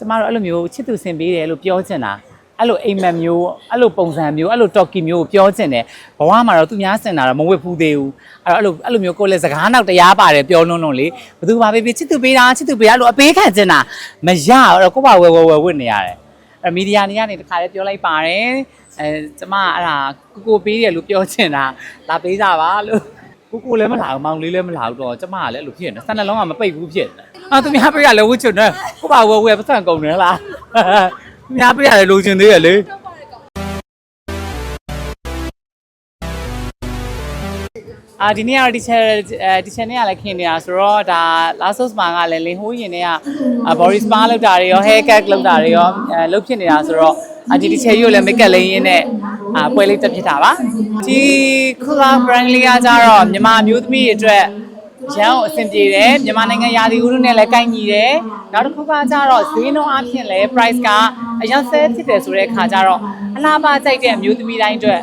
ကျမတို့အဲ့လိုမျိုးချစ်သူဆင်ပေးတယ်လို့ပြောချင်တာအဲ့လိုအိမ်မက်မျိုးအဲ့လိုပုံစံမျိုးအဲ့လိုတော်ကီမျိုးကိုပြောချင်တယ်ဘဝမှာတော့သူများဆင်တာတော့မဝတ်ဘူးသေးဘူးအဲ့တော့အဲ့လိုအဲ့လိုမျိုးကိုယ်လည်းစကားနောက်တရားပါတယ်ပြောလွန်းလွန်းလေဘယ်သူပါပဲဖြစ်ချစ်သူပေးတာချစ်သူပေးတာအဲ့လိုအပေးခံချင်တာမရအဲ့တော့ကိုယ့်ဘာဝယ်ဝယ်ဝယ်ဝတ်နေရတယ်အဲ့မီဒီယာနေကနေတခါလေးပြောလိုက်ပါတယ်အဲကျမအဲ့ဒါကိုကိုပေးတယ်လို့ပြောချင်တာလာပေးကြပါလို့ ကိုကိုလည်းမလာဘူးမောင်လေးလည်းမလာဘူးတော့ကျမကလည်းအဲ့လိုဖြစ်နေစံနှလုံးကမပိတ်ဘူးဖြစ်နေအာသူများပေးရလည်းဝတ်ချင်တယ်ကိုဘာဝယ်ဝယ်ပတ်စံကုန်တယ်လားသူများပေးရတယ်လိုချင်သေးရလေအာဒီနေ့ကတော့ဒီချက်အဲဒီချက်နဲ့ကလည်းခင်နေတာဆိုတော့ဒါ last of spa ကလည်းလင်းဟိုးရင်တွေက body spa လုပ်တာတွေရော hair cut လုပ်တာတွေရောအဲလုပ်ဖြစ်နေတာဆိုတော့အဒီဒီချက်ကြီးကိုလည်း make up လေးရင်းနဲ့ အာပွဲလေးတက်ဖြစ်တာပါဒီ color brand လေးကကြတော့မြန်မာအမျိုးသမီးတွေအတွက်ရန်ကိုအဆင်ပြေတယ်မြန်မာနိုင်ငံရာသီဥတုနဲ့လည်းကိုက်ညီတယ်နောက်တစ်ခုကကြတော့ဈေးနှုန်းအပြင်လည်း price ကအရင်ဆဲဖြစ်တယ်ဆိုတဲ့အခါကျတော့အလားပါကြိုက်တဲ့အမျိုးသမီးတိုင်းအတွက်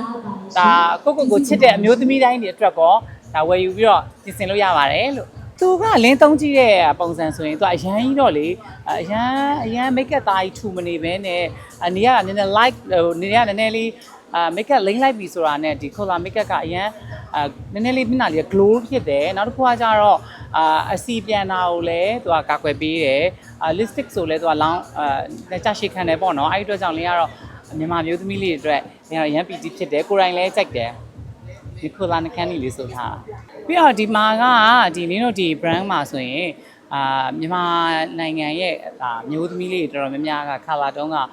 ဒါကိုကိုကိုချစ်တဲ့အမျိုးသမီးတိုင်းတွေအတွက်ကောဒါဝယ်ယူပြီးတော့ပြင်ဆင်လို့ရပါတယ်လို့သူကလင်းသုံးကြည့်တဲ့ပုံစံဆိုရင်သူကအရန်ကြီးတော့လေအရန်အရန် make up သားကြီးထူမနေဘဲနဲ့အနေကနည်းနည်း like ဟိုနေကနည်းနည်းလေး အာ make up လိမ့်လိုက်ပြီဆိုတာနဲ့ဒီ color make up ကအရန်အာနည်းနည်းလေးမျက်နှာလေး glow ဖြစ်တယ်နောက်တစ်ခုကကျတော့အာအစီပြန်တာကိုလည်းသူကကာကွယ်ပေးတယ်အာ lipstick ဆိုလည်းသူကလောင်းအာလက်ချရှိခံတယ်ပေါ့နော်အဲ့ဒီအတွက်ကြောင့်လင်းကတော့မြန်မာမျိုးသမီးလေးတွေအတွက်လင်းကတော့ရန်ပီတီဖြစ်တယ်ကိုယ်တိုင်လည်းကြိုက်တယ်ဒီခိုလာနကန်နီလေးဆိုထားတာပြီးတော့ဒီမှာကဒီနင်းတို့ဒီ brand မှာဆိုရင်အာမြန်မာနိုင်ငံရဲ့အာမျိုးသမီးလေးတွေတော်တော်များများက color တုံးကအာ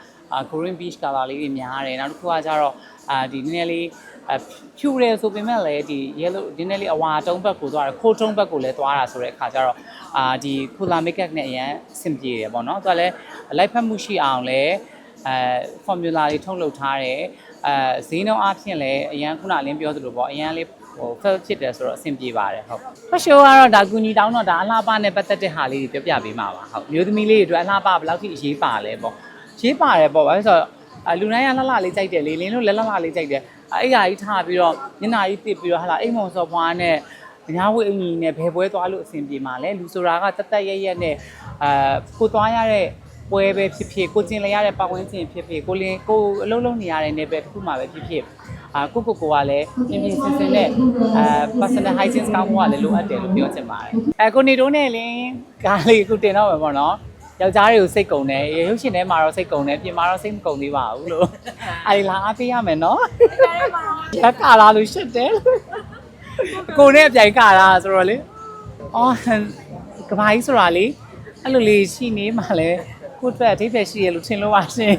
green beach color လေးတွေများတယ်နောက်တစ်ခုကကျတော့အာဒီနည်းနည်းလေးအဖြူရဲဆိုပေမဲ့လည်းဒီ yellow ဒီနည်းလေးအဝါတုံးဘက်ကိုသွားတယ်ခိုးတုံးဘက်ကိုလည်းသွားတာဆိုတဲ့အခါကျတော့အာဒီ color makeup နဲ့အရန်အဆင်ပြေတယ်ပေါ့နော်သူကလည်းလိုက်ဖက်မှုရှိအောင်လည်းအဲ formula တွေထုတ်လုပ်ထားတယ်အဲဈေးနှုန်းအပြင်လည်းအရန်ခုနလင်းပြောသလိုပေါ့အရန်လေးဟို fel ဖြစ်တယ်ဆိုတော့အဆင်ပြေပါတယ်ဟုတ်ဖက်ရှိုးကတော့ဒါကူညီတောင်းတော့ဒါအလှပနဲ့ပတ်သက်တဲ့ဟာလေးတွေပြောပြပေးမှာပါဟုတ်မျိုးသမီးလေးတွေအတွက်အလှပဘယ်လောက်ထိအရေးပါလဲပေါ့ ရေးပါတယ်ပေါ့ဘာလို့ဆိုတော့အလူတိုင်းကလှလှလေးကြိုက်တယ်လေလင်းတို့လည်းလှလှလေးကြိုက်တယ်အဲ့အရာကြီးထားပြီးတော့ညနာကြီးတစ်ပြီးတော့ဟာလာအိမ်မုံစော်ပွားနဲ့ညာဝိအင်ကြီးနဲ့ဘယ်ပွဲသွားလို့အဆင်ပြေမှာလဲလူဆိုတာကတက်တက်ရက်ရက်နဲ့အာကိုသွားရတဲ့ပွဲပဲဖြစ်ဖြစ်ကိုကျင်လဲရတဲ့ပတ်ဝန်းကျင်ဖြစ်ဖြစ်ကိုလင်းကိုအလုံးလုံးနေရတဲ့နေပဲတစ်ခုမှပဲဖြစ်ဖြစ်အာကိုကိုကိုကလည်းပြင်းပြင်းစင်စင်နဲ့အာ personal hygiene ကောင်းဖို့ကလည်းလိုအပ်တယ်လို့ပြောချင်ပါတယ်အဲကိုနေတို့နဲ့လင်းကားလေးအခုတင်တော့မယ်ပေါ့နော် ယောက်ျားတွေကိုစိတ်ကုံတယ်ရုပ်ရှင်ထဲမှာတော့စိတ်ကုံတယ်ပြင်မှာတော့စိတ်မကုံသေးပါဘူးလို့အဲဒီလာအားပေးရမယ်နော်ရက်ကာလာလို့ရှစ်တယ်ကိုနဲ့အပြိုင်ကာလာဆိုတော့လေအော်ကဘာကြီးဆိုတာလေအဲ့လိုလေးရှိနေမှလည်းကိုယ့်အတွက်အထိပ္ပယ်ရှိရလို့ထင်လို့ပါရှင်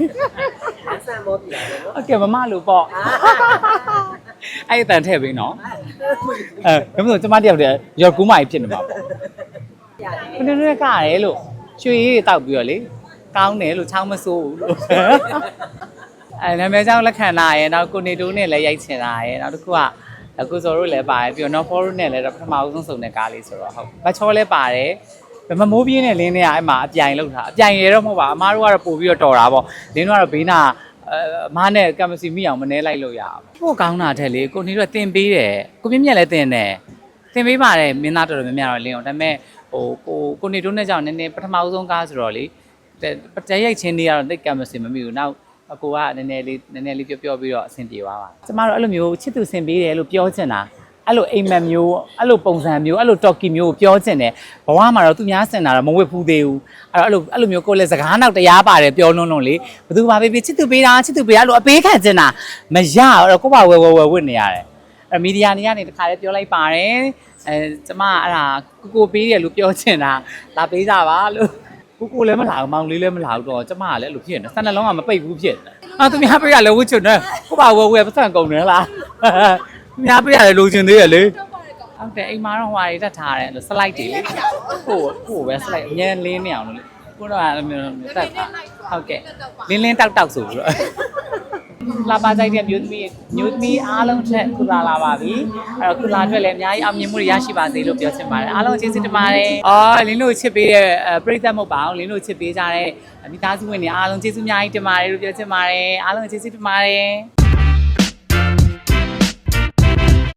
အဆန်မောပြရတယ်နော် โอเคမမလို့ပေါ့အဲ့အတန်ထည့်ပေးနော်အဲဒါမှမဟုတ်ကျမတယောက်တည်းရော်ကူးမကြီးဖြစ်နေမှာပေါ့ဘယ်လိုလဲကရဲလို့ ရွှေရည်တွေတောက်ပြီးတော့လေကောင်းတယ်လို့ချောင်းမစိုးဘူးလို့အဲနာမည်ကြောင့်လက်ခံတာရယ်နောက်ကိုနေတိုးနဲ့လည်းရိုက်ချင်တာရယ်နောက်တစ်ခုကအခုစော်တို့လည်းပါတယ်ပြီးတော့ no for နဲ့လည်းပထမဆုံးစုံတဲ့ကားလေးဆိုတော့ဟုတ်ဘတ်ချောလည်းပါတယ်ဗမမိုးပြင်းနဲ့လင်းနဲ့အဲ့မှာအပြိုင်လောက်တာအပြိုင်ရတော့မဟုတ်ပါအမားတို့ကတော့ပို့ပြီးတော့တော်တာပေါ့လင်းတို့ကတော့ဘေးနာအမားနဲ့ကမ္မစီမိအောင်မနှဲလိုက်လို့ရအောင်ပို့ကောင်းတာတဲ့လေကိုနေတော့တင်ပေးတယ်ကိုမြင့်မြတ်လည်းတင်တယ်တင်ပေးပါတယ်မင်းသားတော်တော်များများတော့လင်းအောင်ဒါပေမဲ့ ဟိုကိုကိုနေတို့နဲ့ကြောင့်နည်းနည်းပထမဆုံးကားဆိုတော့လေတရိုက်ချင်းတွေကတော့တိတ်ကမ္မစီမမိဘူးနောက်အကိုကနည်းနည်းလေးနည်းနည်းလေးပြောပြောပြီးတော့အဆင်ပြေသွားပါကျမတို့အဲ့လိုမျိုးချစ်သူဆင်ပေးတယ်လို့ပြောချင်တာအဲ့လိုအိမ်မက်မျိုးအဲ့လိုပုံစံမျိုးအဲ့လိုတော်ကီမျိုးကိုပြောချင်တယ်ဘဝမှာတော့သူများဆင်တာတော့မဝတ်ဘူးသေးဘူးအဲ့တော့အဲ့လိုအဲ့လိုမျိုးကိုယ်လည်းစကားနောက်တရားပါတယ်ပြောလွန်းလွန်းလေဘယ်သူပါပဲဖြစ်ချစ်သူပေးတာချစ်သူပေးတာလို့အပေးခံချင်တာမရအဲ့တော့ကိုယ့်ဘာဝယ်ဝယ်ဝယ်ဝတ်နေရတယ်အဲ့ မီဒီယာနေကနေတခါလေးပြောလိုက်ပါတယ်အဲကျမအဲ့ဒါကိုကိုပေးတယ်လို့ပြောချင်တာလာပေးကြပါလို့ကိုကိုလည်းမလာဘူးမောင်လေးလည်းမလာဘူးတော့ကျမကလည်းအဲ့လိုဖြစ်နေစနှလုံးကမပိတ်ဘူးဖြစ်နေအာသူများပေးရလဲဝတ်ချင်တယ်ကိုဘာဝယ်ဝယ်ပတ်စံကုန်တယ်လားသူများပေးရလဲလိုချင်သေးရလေဟုတ်တယ်အိမ်မှာတော့ဟွာတွေတက်ထားတယ်လို့ slide တွေလေကိုကိုပဲ slide အញ្ញလင်းနေအောင်လို့ကိုတော့အဲ့လိုမျိုးတက်ထားဟုတ်ကဲ့လင်းလင်းတောက်တောက်ဆိုပြီးတော့ လာပါကြိုက်တဲ့မျိုးသမီးမျိုးသမီးအားလုံးထက်ကုလာလာပါပြီအဲ့တော့ကုလာအတွက်လည်းအများကြီးအောင်မြင်မှုတွေရရှိပါစေလို့ပြောချင်ပါတယ်အားလုံးကျေးဇူးတင်ပါတယ်အော်လင်းတို့ချစ်ပေးတဲ့ပရိသတ်မဟုတ်ပါဘူးလင်းတို့ချစ်ပေးကြတဲ့မိသားစုဝင်တွေအားလုံးကျေးဇူးအများကြီးတင်ပါတယ်လို့ပြောချင်ပါတယ်အားလုံးကျေးဇူးတင်ပါတယ်